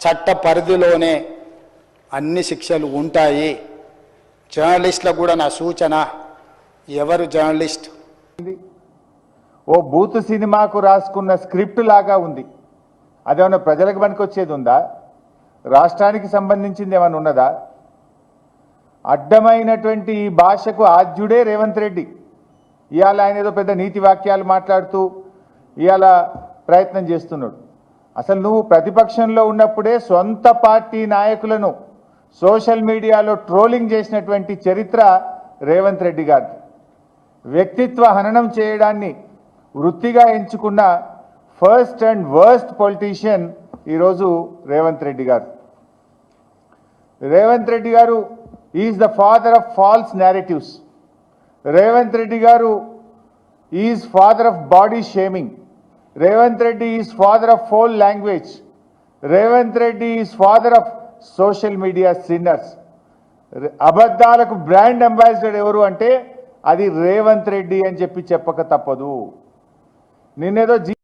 చట్ట పరిధిలోనే అన్ని శిక్షలు ఉంటాయి. జర్నలిస్టులకు కూడా నా సూచన ఎవరు జర్నలిస్ట్? ఓ బూత్ సినిమాకు రాసుకున్న స్క్రిప్ట్ లాగా ఉంది. అదేమన్నా ప్రజలకు పనికొచ్చేది ఉందా? రాష్ట్రానికి సంబంధించింది ఏమైనా ఉన్నదా? అడ్డమైనటువంటి ఈ భాషకు ఆద్యుడే రేవంత్ రెడ్డి. ఇవాళ ఆయన ఏదో పెద్ద నీతి వాక్యాలు మాట్లాడుతూ ఇవాళ ప్రయత్నం చేస్తున్నాడు. అసలు నువ్వు ప్రతిపక్షంలో ఉన్నప్పుడే సొంత పార్టీ నాయకులను సోషల్ మీడియాలో ట్రోలింగ్ చేసినటువంటి చరిత్ర రేవంత్ రెడ్డి గారి వ్యక్తిత్వ హననం చేయడాన్ని వృత్తిగా ఎంచుకున్న ఫస్ట్ అండ్ వర్స్ట్ పొలిటీషియన్ ఈరోజు Revanth Reddy garu. Revanth Reddy garu is the father of false narratives. Revanth Reddy garu is father of body shaming. Revanth Reddy is father of foul language Revanth Reddy is father of social media sinners అబద్ధాలకు brand ambassador ఎవరు అంటే అది రేవంత్ రెడ్డి అని చెప్పి చెప్పక తప్పదు. నిన్నేదో G